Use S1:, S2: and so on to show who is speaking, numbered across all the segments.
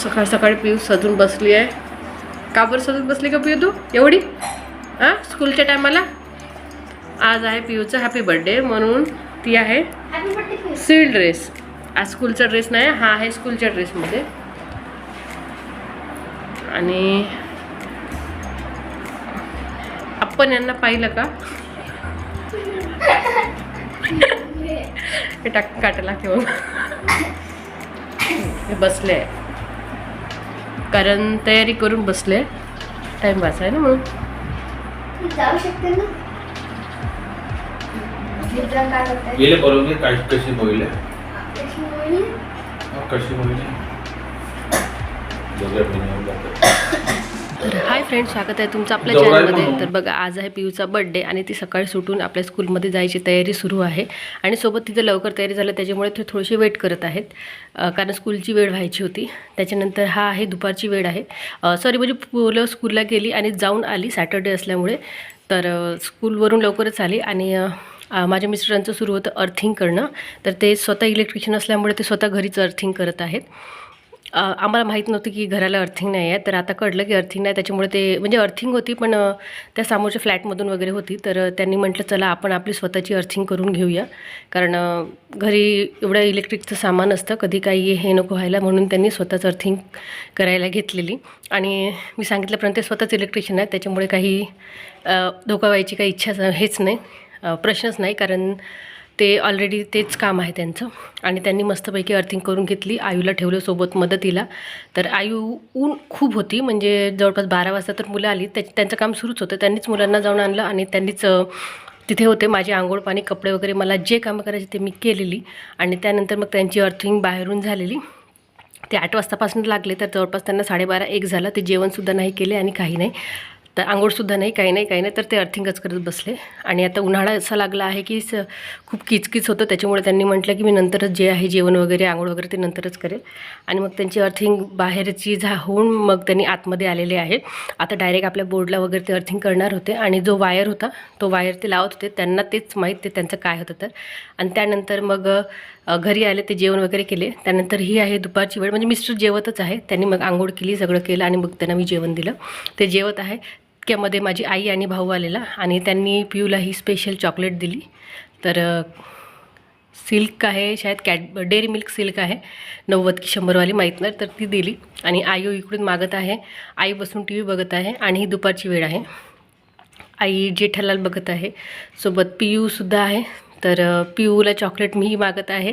S1: सकाळ सकाळी पिऊ सजून बसली आहे. का बरं सजून बसली का पिऊ तू? एवढी? हां स्कूलच्या टायमाला? आज आहे पिऊचा हॅपी बर्थडे म्हणून ती आहे सिल ड्रेस आज स्कूलचा ड्रेस नाही हा आहे स्कूलच्या ड्रेसमध्ये आणि आपण यांना पाहिलं का? टाक काटाला घेऊन हे बसले आहे. कारण तयारी करून बसले टाइम वाचाय ना म्हणून.
S2: मी जाऊ शकते ना?
S3: गेले बरोबर काय कशी बघले
S2: कशी बोलली?
S3: कशी बघले दोघे बहिणी जातात.
S1: तर हाय फ्रेंड स्वागत आहे तुमचं आपल्या चॅनलमध्ये. तर बघा आज आहे पियूचा बर्थडे आणि ती सकाळी सुटून आपल्या स्कूलमध्ये जायची तयारी सुरू आहे. आणि सोबत तिथं लवकर तयारी झालं त्याच्यामुळे ते थोडीशी वेट करत आहेत. कारण स्कूलची वेळ व्हायची होती. त्याच्यानंतर हा आहे दुपारची वेळ आहे. सॉरी म्हणजे मुलं स्कूलला गेली आणि जाऊन आली सॅटर्डे असल्यामुळे. तर स्कूलवरून लवकरच आली आणि माझ्या मिस्टरांचं सुरू होतं अर्थिंग करणं. तर ते स्वतः इलेक्ट्रिशियन असल्यामुळे ते स्वतः घरीच अर्थिंग करत आहेत. आम्हाला माहीत नव्हतं की घराला अर्थिंग नाही आहे. तर आता कळलं की अर्थिंग नाही. त्याच्यामुळे ते म्हणजे अर्थिंग होती पण त्या समोरच्या फ्लॅटमधून वगैरे होती. तर त्यांनी म्हटलं चला आपण आपली स्वतःची अर्थिंग करून घेऊया. कारण घरी एवढं इलेक्ट्रिकचं सामान असतं. कधी काही हे नको व्हायला म्हणून त्यांनी स्वतःच अर्थिंग करायला घेतलेली. आणि मी सांगितल्यापर्यंत ते स्वतःच इलेक्ट्रिशियन आहे त्याच्यामुळे काही धोका व्हायची काही इच्छा हेच नाही प्रश्नच नाही. कारण ते ऑलरेडी तेच काम आहे त्यांचं. आणि त्यांनी मस्तपैकी अर्थिंग करून घेतली. आयूला ठेवलं सोबत मदतीला. तर आयू ऊन खूप होती. म्हणजे जवळपास बारा वाजता तर मुलं आली. त्या त्यांचं काम सुरूच होतं. त्यांनीच मुलांना जाऊन आणलं आणि त्यांनीच तिथे होते. माझे आंघोळ पाणी कपडे वगैरे मला जे कामं करायचे ते मी केलेली. आणि त्यानंतर मग त्यांची अर्थिंग बाहेरून झालेली. ते आठ वाजतापासून लागले. तर जवळपास त्यांना साडेबारा एक झालं. ते जेवणसुद्धा नाही केले आणि काही नाही. तर आंघोळसुद्धा नाही काही नाही काही नाही. तर ते अर्थिंगच करत बसले. आणि आता उन्हाळा असा लागला आहे की स खूप किचकिच होतं. त्याच्यामुळे त्यांनी म्हटलं की मी नंतरच जे आहे जेवण वगैरे आंघोळ वगैरे ते नंतरच करेल. आणि मग त्यांची अर्थिंग बाहेरची झा होऊन मग त्यांनी आतमध्ये आलेले आहे. आता डायरेक्ट आपल्या बोर्डला वगैरे ते अर्थिंग करणार होते. आणि जो वायर होता तो वायर ते लावत होते. त्यांना तेच माहीत ते त्यांचं काय होतं तर. आणि त्यानंतर मग घरी आले ते जेवण वगैरे केले. त्यानंतर ही आहे दुपारची वेळ. म्हणजे मिस्टर जेवतच आहे. त्यांनी मग आंघोळ केली सगळं केलं आणि मग त्यांना मी जेवण दिलं. ते जेवत आहे. इतक्यामध्ये माझी आई आणि भाऊ आलेला आणि त्यांनी पियूला ही स्पेशल चॉकलेट दिली. तर सिल्क आहे शायद कॅट डेअरी मिल्क सिल्क आहे. नव्वद की शंभरवाली माहीत नाही तर ती दिली. आणि आयू इकडून मागत आहे. आई बसून टी व्ही बघत आहे आणि ही दुपारची वेळ आहे. आई जेठालाल बघत आहे. सोबत पियूसुद्धा आहे. तर पियूला चॉकलेट मीही मागत आहे.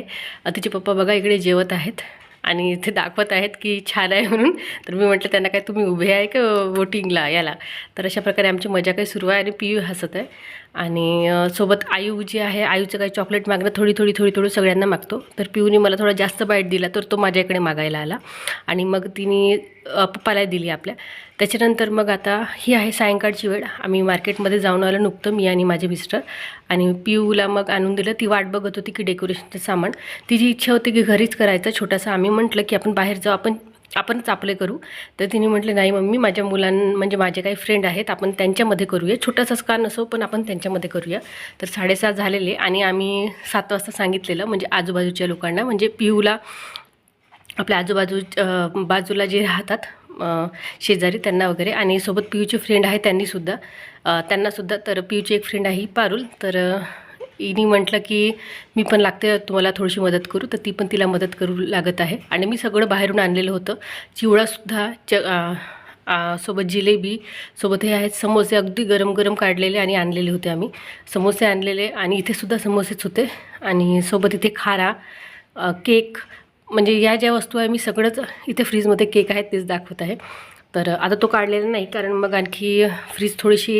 S1: तिचे पप्पा बघा इकडे जेवत आहेत. आणि इथे दाखवत आहेत की छान आहे म्हणून. तर मी म्हटलं त्यांना काय तुम्ही उभे आहे का वोटिंगला याला? तर अशा प्रकारे आमची मजा काही सुरू आहे आणि पियू हसत आहे. आणि सोबत आयू जी आहे आयूचं काही चॉकलेट मागणं थोडी थोडी थोडी थोडी सगळ्यांना मागतो. तर पिऊने मला थोडा जास्त बाईट दिला तर तो माझ्याकडे मागायला आला. आणि मग तिने पप्पाला दिली आपल्या. त्याच्यानंतर मग आता ही आहे सायंकाळची वेळ. आम्ही मार्केटमध्ये जाऊन आलो नुकतं मी आणि माझे मिस्टर आणि पिऊला मग आणून दिलं. ती वाट बघत होती की डेकोरेशनचं सामान. तिची इच्छा होती की घरीच करायचं. छोटासा आम्ही म्हटलं की आपण बाहेर जाऊ. आपण आपणच आपले करू. तर तिने म्हटले नाही मम्मी माझ्या मुलां म्हणजे माझे काही फ्रेंड आहेत आपण त्यांच्यामध्ये करूया. छोटासाच का नसो पण आपण त्यांच्यामध्ये करूया. तर साडेसात झालेले आणि आम्ही सात वाजता सांगितलेलं म्हणजे आजूबाजूच्या लोकांना म्हणजे पिऊला आपल्या आजूबाजू बाजूला जे राहतात शेजारी त्यांना वगैरे आणि सोबत पियूचे फ्रेंड आहे त्यांनीसुद्धा. त्यांनासुद्धा तर पियूची एक फ्रेंड आहे ही पारुल. तर इनी म्हटलं की मी पण लागते तुम्हाला थोडीशी मदत करू. तर ती पण तिला मदत करू लागत आहे. आणि मी सगळं बाहेरून आणलेलं होतं. चिवडासुद्धा च सोबत जिलेबी सोबत हे आहेत समोसे अगदी गरम गरम काढलेले आणि आणलेले होते आम्ही. समोसे आणलेले आणि इथेसुद्धा समोसेच होते. आणि सोबत इथे खारा केक म्हणजे या ज्या वस्तू आहे मी सगळंच इथे फ्रीजमध्ये केक आहेत तेच दाखवत आहे. तर आता तो काढलेला नाही कारण मग आणखी फ्रीज थोडीशी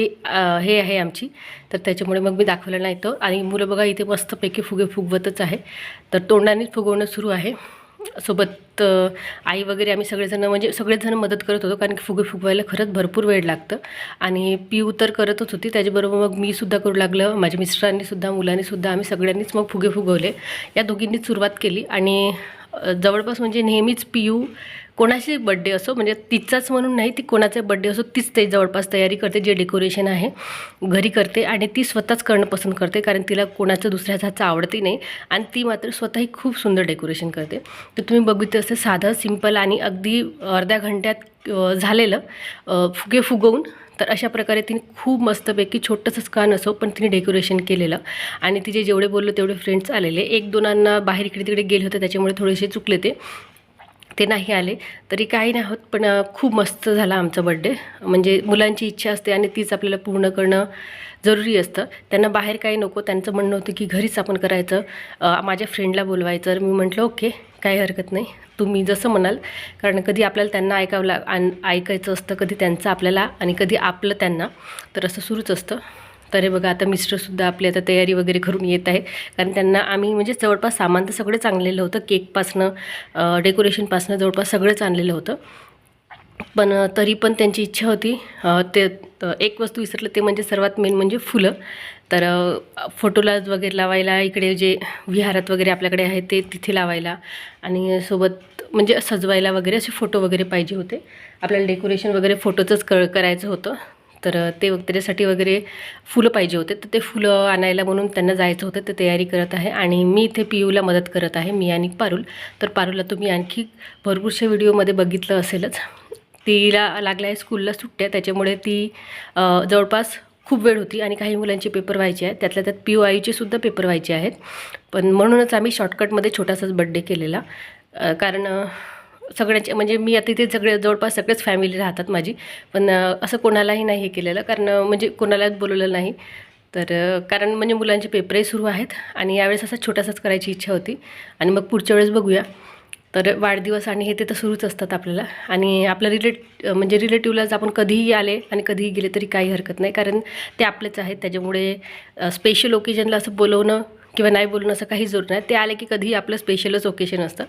S1: हे आहे आमची. तर त्याच्यामुळे मग मी दाखवलं नाही तो. आणि मुलं बघा इथे मस्तपैकी फुगे फुगवतच आहे. तर तोंडानेच फुगवणं सुरू आहे. सोबत आई वगैरे आम्ही सगळेजण म्हणजे सगळेजण मदत करत होतो कारण की फुगे फुगवायला खरंच भरपूर वेळ लागतं. आणि पिऊ तर करतच होती. त्याच्याबरोबर मग मी सुद्धा करू लागलं. माझ्या मिस्टरांनीसुद्धा मुलांनीसुद्धा आम्ही सगळ्यांनीच मग फुगे फुगवले. या दोघींनीच सुरुवात केली. आणि जवळपास म्हणजे नेहमीच पियू कोणाची बड्डे असो म्हणजे तिचाच म्हणून नाही ती कोणाचा बड्डे असो तीच ते जवळपास तयारी करते जे डेकोरेशन आहे घरी करते आणि ती स्वतःच करणं पसंत करते कारण तिला कोणाचं दुसऱ्याच हातचं आवडते नाही आणि ती मात्र स्वतःही खूप सुंदर डेकोरेशन करते. तर तुम्ही बघितलं असं साधं सिंपल आणि अगदी अर्ध्या घंट्यात झालेलं फुगे फुगवून तर अशा प्रकारे तिने खूप मस्तपैकी छोटंसंच कान असो पण तिने डेकोरेशन केलेलं. आणि तिचे जेवढे बोललो तेवढे फ्रेंड्स आलेले. एक दोनांना बाहेर इकडे तिकडे गेले होते त्याच्यामुळे थोडेसे चुकले ते. ते नाही आले. तरी काही नाही होत पण खूप मस्त झाला आमचा बड्डे म्हणजे मुलांची इच्छा असते आणि तीच आपल्याला पूर्ण करणं जरुरी असतं. त्यांना बाहेर काही नको त्यांचं म्हणणं होतं की घरीच आपण करायचं. माझ्या फ्रेंडला बोलवायचं. मी म्हटलं ओके काही हरकत नाही. तुम्ही जसं म्हणाल. कारण कधी आपल्याला त्यांना ऐकावं ला ऐकायचं असतं कधी त्यांचं आपल्याला आणि कधी आपलं त्यांना. तर असं सुरूच असतं. तर हे बघा आता मिस्टरसुद्धा आपली आता तयारी वगैरे करून येत आहे कारण त्यांना आम्ही म्हणजे जवळपास सामान तर सगळंच आणलेलं होतं. केकपासनं डेकोरेशनपासनं जवळपास सगळंच आणलेलं होतं. पण तरी पण त्यांची इच्छा होती ते एक वस्तू विसरलं ते म्हणजे सर्वात मेन म्हणजे फुलं. तर फोटोलाज फोटोला वगैरे लावायला इकडे जे विहारात वगैरे आपल्याकडे आहे ते तिथे लावायला. आणि सोबत म्हणजे सजवायला वगैरे असे फोटो वगैरे पाहिजे होते. आपल्याला डेकोरेशन वगैरे फोटोचंच क करायचं होतं. तर ते त्याच्यासाठी वगैरे फुलं पाहिजे होते. तर ते फुलं आणायला म्हणून त्यांना जायचं होतं. ते तयारी करत आहे आणि मी इथे पी यूला मदत करत आहे मी आणि पारुल. तर पारुलला तुम्ही आणखी भरपूरशा व्हिडिओमध्ये बघितलं असेलच. तिला लागल्या आहे स्कूलला सुट्ट्या त्याच्यामुळे ती जवळपास खूप वेळ होती आणि काही मुलांचे पेपर व्हायचे आहेत. त्यातल्या त्यात पी यू आईचे सुद्धा पेपर व्हायचे आहेत. पण म्हणूनच आम्ही शॉर्टकटमध्ये छोटासाच बड्डे केलेला. कारण सगळ्यांचे म्हणजे मी आता इथे सगळे जवळपास सगळेच फॅमिली राहतात माझी. पण असं कोणालाही नाही हे केलेलं. कारण म्हणजे कोणालाच बोलवलं नाही. तर कारण म्हणजे मुलांचे पेपरही सुरू आहेत आणि यावेळेस असा छोटासाच करायची इच्छा होती. आणि मग पुढच्या वेळेस बघूया. तर वाढदिवस आणि हे ते तर सुरूच असतात आपल्याला. आणि आपल्या रिलेट म्हणजे रिलेटिव्हलाच आपण कधीही आले आणि कधीही गेले तरी काही हरकत नाही. कारण ते आपलेच आहेत. त्याच्यामुळे स्पेशल ओकेजनला असं बोलवणं किंवा नाही बोलणं असं काही जरूर नाही. ते आले की कधीही आपलं स्पेशलच ओकेशन असतं.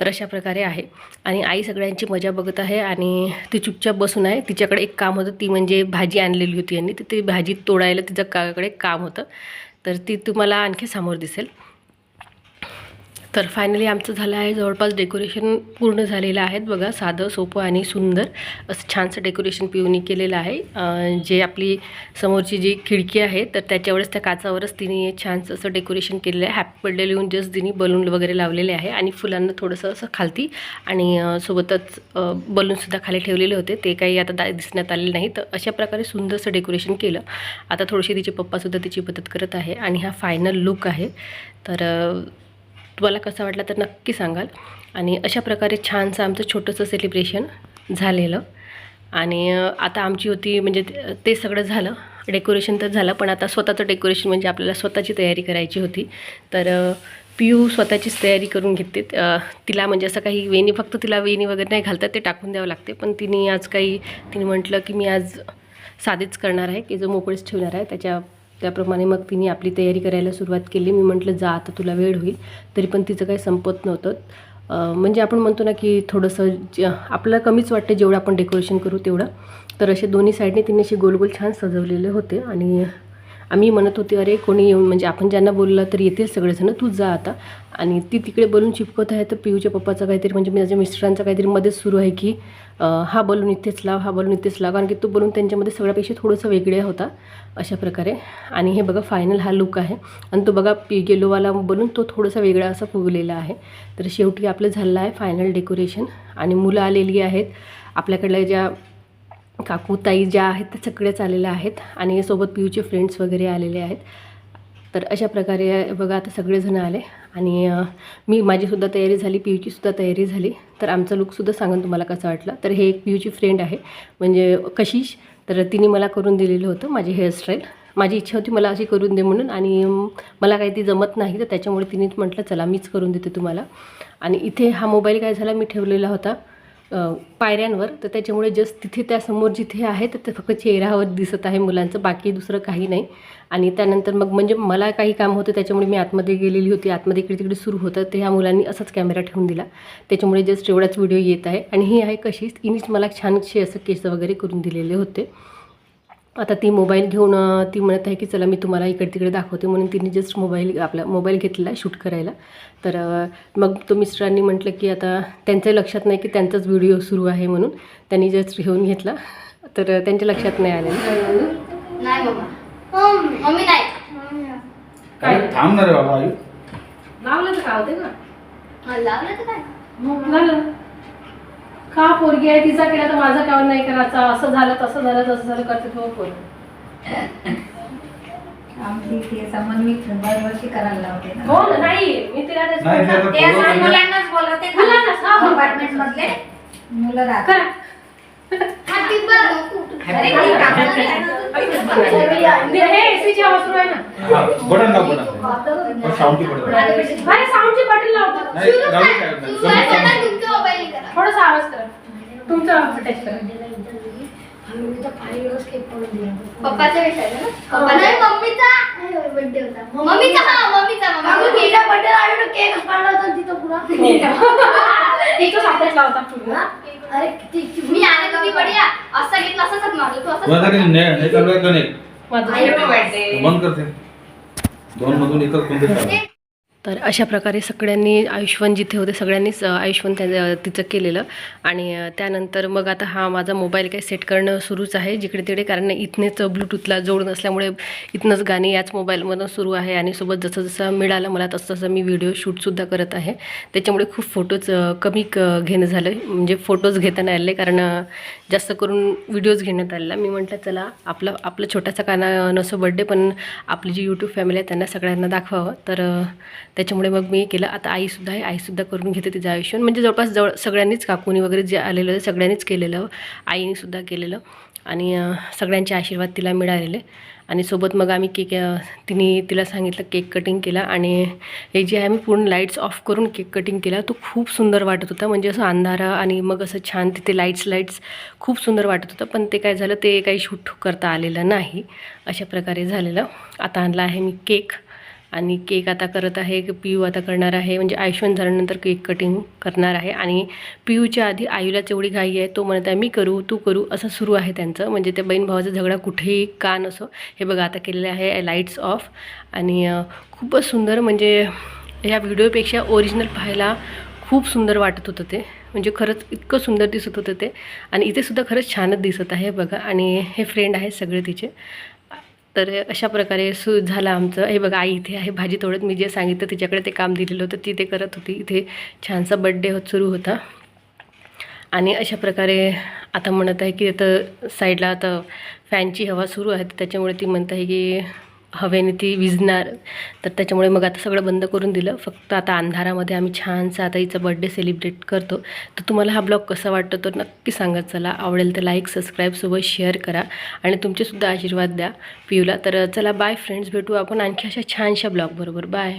S1: तर अशा प्रकारे आहे. आणि आई सगळ्यांची मजा बघत आहे आणि ती चुपचाप बसून आहे. तिच्याकडे एक काम होतं. ती म्हणजे भाजी आणलेली होती यांनी. तर ती भाजी तोडायला तिचं काकडे काम होतं. तर ती तुम्हाला आणखी समोर दिसेल. तर फायनली आमचं झालं आहे जवळपास डेकोरेशन पूर्ण झालेलं आहे बघा साधं सोपं आणि सुंदर असं छानसं डेकोरेशन पिऊनी केलेलं आहे. जे आपली समोरची जी खिडकी आहे तर त्याच्यावरच त्या काचावरच तिने छानसं असं डेकोरेशन केलेलं आहे. हॅपी बर्थडे लिहून जस्ट तिने बलून वगैरे लावलेले आहे आणि फुलांना थोडंसं असं खालती आणि सोबतच बलूनसुद्धा खाली ठेवलेले होते. ते काही आता दा दिसण्यात आलेले नाही. तर अशा प्रकारे सुंदरसं डेकोरेशन केलं. आता थोडीशी तिचे पप्पासुद्धा तिची मदत करत आहे आणि हा फायनल लुक आहे. तर तुम्हाला कसं वाटलं तर नक्की सांगाल. आणि अशा प्रकारे छानसं आमचं छोटंसं सेलिब्रेशन झालेलं. आणि आता आमची होती म्हणजे ते- सगळं झालं. डेकोरेशन तर झालं पण आता स्वतःचं डेकोरेशन म्हणजे आपल्याला स्वतःची तयारी करायची होती. तर पियू स्वतःचीच तयारी करून घेते तिला म्हणजे असं काही वेणी फक्त तिला वेणी वगैरे नाही घालतात ते टाकून द्यावं लागते. पण तिने आज काही तिने म्हटलं की मी आज साधीच करणार आहे की जो मोकळीच ठेवणार आहे त्याच्या त्याप्रमाणे मग तिने आपली तयारी करायला सुरुवात केली. मी म्हटलं जा आता तुला वेळ होईल. तरी पण तिचं काही संपत नव्हतं. म्हणजे आपण म्हणतो ना की थोडंसं ज आपल्याला कमीच वाटतं जेवढं आपण डेकोरेशन करू तेवढं. तर असे दोन्ही साईडने तिने असे गोल गोल छान सजवलेले होते आणि आम्ही म्हणत होते अरे कोणी येऊन म्हणजे आपण ज्यांना बोललं तर येतील सगळेजण तू जा आता. आणि ती तिकडे बलून चिपकत आहे. तर पियूच्या पप्पाचं काहीतरी म्हणजे माझ्या मिस्टरांचं काहीतरी मध्येच सुरू आहे की हा बलून इथेच लाव हा बलून इथेच लाव. कारण की तो बलून त्यांच्यामध्ये सगळ्यापेक्षा थोडंसं वेगळे होता अशा प्रकारे. आणि हे बघा फायनल हा लुक आहे. आणि तो बघा पी गेलोवाला बलून तो थोडासा वेगळा असा फुगलेला आहे. तर शेवटी आपलं झालं आहे फायनल डेकोरेशन आणि मुलं आलेली आहेत. आपल्याकडल्या ज्या काकू ताई ज्या आहेत त्या सगळ्याच आलेल्या आहेत आणि सोबत पियूचे फ्रेंड्स वगैरे आलेले आहेत. तर अशा प्रकारे बघा आता सगळेजण आले आणि मी माझीसुद्धा तयारी झाली पियूचीसुद्धा तयारी झाली. तर आमचा लुकसुद्धा सांगून तुम्हाला कसा वाटला. तर हे एक पियूची फ्रेंड आहे म्हणजे कशीश. तर तिने मला करून दिलेलं होतं माझी हेअरस्टाईल माझी इच्छा होती मला अशी करून दे म्हणून आणि मला काही ती जमत नाही तर त्याच्यामुळे तिने म्हटलं चला मीच करून देते तुम्हाला. आणि इथे हा मोबाईल काय झाला मी ठेवलेला होता. पायऱ्यांवर तर त्याच्यामुळे जस्ट तिथे त्यासमोर जिथे आहे तर ते फक्त चेहऱ्यावर दिसत आहे मुलांचं बाकी दुसरं काही नाही. आणि त्यानंतर मग म्हणजे मला काही काम होतं त्याच्यामुळे मी आतमध्ये गेलेली होती. आतमध्ये इकडे तिकडे सुरू होतं ते ह्या मुलांनी असाच कॅमेरा ठेवून दिला. त्याच्यामुळे जस्ट एवढाच व्हिडिओ येत आहे. आणि ही आहे कशीच इनीच मला छानशी असं केस वगैरे करून दिलेले होते. आता ती मोबाईल घेऊन ती म्हणत आहे की चला मी तुम्हाला इकडे तिकडे दाखवते म्हणून तिने जस्ट मोबाईल आपला मोबाईल घेतलेला शूट करायला. तर मग तो मिस्टरांनी म्हटलं की आता त्यांच्या लक्षात नाही की त्यांचाच व्हिडिओ सुरू आहे म्हणून त्यांनी जस्ट घेऊन घेतला. तर त्यांच्या लक्षात नाही आलेलं. का
S2: हा,
S1: पोरगी आहे तिचा केला तर माझा का नाही करायचा. असं झालं तसं झालं तसं झालं करते तो पोर
S4: आमची ते संबंध मी दरवर्षी करायला लावते ना.
S1: हो ना नाही मी तिला तेच
S3: नाही,
S1: म्हटलं.
S3: ते
S4: ते
S3: आता
S4: असं
S3: पोरं
S4: मुलांनाच बोलवते
S1: मुलांनाच, हा, हो.
S4: अपार्टमेंट मधले मुलं राहतात.
S1: करा.
S2: ती बघ.
S4: अरे, ती कामाला जातात.
S1: ते एसीची हवा सुरू आहे ना
S3: हा बटन दाब बटन. पण साऊंडची बटन
S1: अरे लावतो.
S3: नाही
S2: काय? मोबाईल करा.
S1: तुमचा अटॅच करा
S2: पप्पाचा विषय आहे ना? पप्पा नाही मम्मीचा. बर्थडे होता. मम्मीचा हा मम्मीचा मम्मीचा. बर्थडे आलो केक काढला होता तिथं पुरा.
S1: तिथं हातात लावता पूर्ण.
S2: अरे किती मी आले किती बढिया. असा घेतला असाच मारलो तू
S3: चालू आहे का नाही?
S1: माझं
S3: करते. दोन मधून एकच कोणते
S1: तर अशा प्रकारे सगळ्यांनी आयुष्मान जिथे होते सगळ्यांनीच अ, आयुष्मान त्या तिचं केलेलं. आणि त्यानंतर मग आता हा माझा मोबाईल काही सेट करणं सुरूच आहे जिकडे तिकडे कारण इथनेच ब्लूटूथला जोड नसल्यामुळे इथनंच गाणी याच मोबाईलमधून सुरू आहे. आणि सोबत जसं जसं मिळालं मला तसं तसं मी व्हिडिओ शूटसुद्धा करत आहे. त्याच्यामुळे खूप फोटोज कमी क घेणं झालं. म्हणजे फोटोज घेताना आले कारण जास्त करून व्हिडिओज घेण्यात आलेला. मी म्हटलं चला आपलं आपलं छोटासा काना नसो बड्डे पण आपली जी यूट्यूब फॅमिली आहे त्यांना सगळ्यांना दाखवावं. तर त्याच्यामुळे मग मी केलं. आता आईसुद्धा आहे. आईसुद्धा करून घेते तिचं आयुष्य म्हणजे जवळपास जवळ सगळ्यांनीच काकूनी वगैरे जे आलेलं आहे सगळ्यांनीच केलेलं. आईनीसुद्धा केलेलं. आणि सगळ्यांचे आशीर्वाद तिला मिळालेले. आणि सोबत मग आम्ही केक तिने तिला सांगितलं केक कटिंग केला. आणि हे जे आहे मी पूर्ण लाईट्स ऑफ करून केक कटिंग केला. तो खूप सुंदर वाटत होता. म्हणजे असं अंधारा आणि मग असं छान तिथे लाईट्स लाईट्स खूप सुंदर वाटत होतं. पण ते काय झालं ते काही शूट करता आलेलं नाही. अशा प्रकारे झालेलं. आता आणला आहे मी केक. आणि केक आता करत आहे पियू आता करणार आहे. म्हणजे आयुष्मान झाल्यानंतर केक कटिंग करणार आहे. आणि पियूच्या आधी आयुला जेवढी घाई आहे. तो म्हणत आहे मी करू तू करू. असं सुरू आहे त्यांचं. म्हणजे त्या बहीण भावाचा झगडा कुठेही का नसो. हे बघा आता केलेलं आहे लाईट्स ऑफ आणि खूपच सुंदर म्हणजे ह्या व्हिडिओपेक्षा ओरिजिनल पाहायला खूप सुंदर वाटत होतं ते. म्हणजे खरंच इतकं सुंदर दिसत होतं ते. आणि इथे सुद्धा खरंच छानच दिसत आहे बघा. आणि हे फ्रेंड आहेत सगळे तिचे. तर अशा प्रकारे सु झालं आमचं. हे बघा आई इथे आहे भाजी तोडत. मी जे सांगितलं तिच्याकडे ते काम दिलेलं होतं ती ते करत होती. इथे छानसा बड्डे होत सुरू होता. आणि अशा प्रकारे आता म्हणत आहे की आता साईडला आता फॅनची हवा सुरू आहे तर त्याच्यामुळे ती म्हणत आहे की हवेने ती विजणार तर त्याच्यामुळे मग आता सगळं बंद करून दिलं. फक्त आता अंधारामध्ये आम्ही छानसा आता हिचा बड्डे सेलिब्रेट करतो. तर तुम्हाला हा ब्लॉग कसा वाटतो तर नक्की सांगत चला आवडेल तर लाईक सबस्क्राईबसोबत शेअर करा आणि तुमचेसुद्धा आशीर्वाद द्या पियूला तर चला बाय फ्रेंड्स भेटू आपण आणखी अशा छानशा ब्लॉगबरोबर बाय